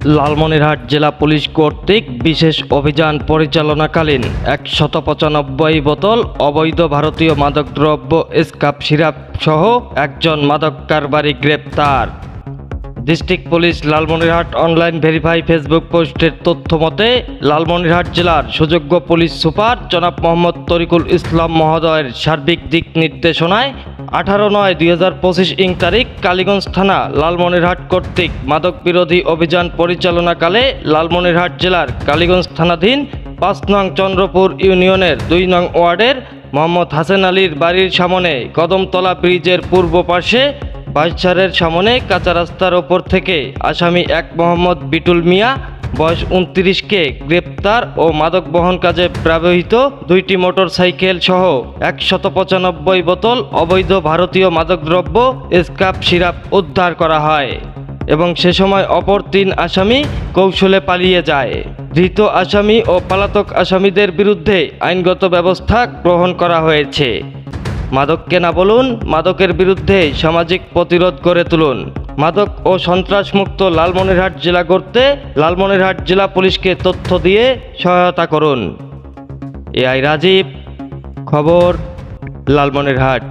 লালমনিরহাট জেলা পুলিশ কর্তৃক বিশেষ অভিযান পরিচালনাকালীন একশত পঁচানব্বই বোতল অবৈধ ভারতীয় মাদকদ্রব্য স্কাপ সিরাপ সহ একজন মাদক কারবারি গ্রেপ্তার। District police Lalmonirhat online verify Facebook পোস্টের তথ্য মতে, লালমনিরহাট জেলার সুযোগ্য পুলিশ সুপার জনাব মোহাম্মদ তরিকুল ইসলাম মহোদয়ের সার্বিক দিক নির্দেশনায় আঠারো নয় দুই হাজার পঁচিশ ইং তারিখ কালীগঞ্জ থানা লালমনিরহাট কর্তৃক মাদক বিরোধী অভিযান পরিচালনাকালে লালমনিরহাট জেলার কালীগঞ্জ থানাধীন পাঁচ নং চন্দ্রপুর ইউনিয়নের দুই নং ওয়ার্ডের মোহাম্মদ হাসান আলীর বাড়ির সামনে কদমতলা ব্রিজের পূর্ব পাশে বাসঝাড়ের সামনে কাঁচা রাস্তার ওপর থেকে আসামি এক মোহাম্মদ বিটুল মিয়া, বয়স উনত্রিশকে গ্রেপ্তার ও মাদক বহন কাজে ব্যবহৃত দুইটি মোটর সাইকেল সহ একশত পঁচানব্বই বোতল অবৈধ ভারতীয় মাদকদ্রব্য স্কাপ সিরাপ উদ্ধার করা হয় এবং সে সময় অপর তিন আসামি কৌশলে পালিয়ে যায়। ধৃত আসামি ও পলাতক আসামিদের বিরুদ্ধে আইনগত ব্যবস্থা গ্রহণ করা হয়েছে। মাদক না বলুন, মাদকের বিরুদ্ধে সামাজিক প্রতিরোধ গড়ে তুলুন। মাদক ও সন্ত্রাসমুক্ত লালমনিরহাট জেলা করতে লালমনিরহাট জেলা পুলিশকে তথ্য দিয়ে সহায়তা করুন। এআই রাজীব, খবর, লালমনিরহাট।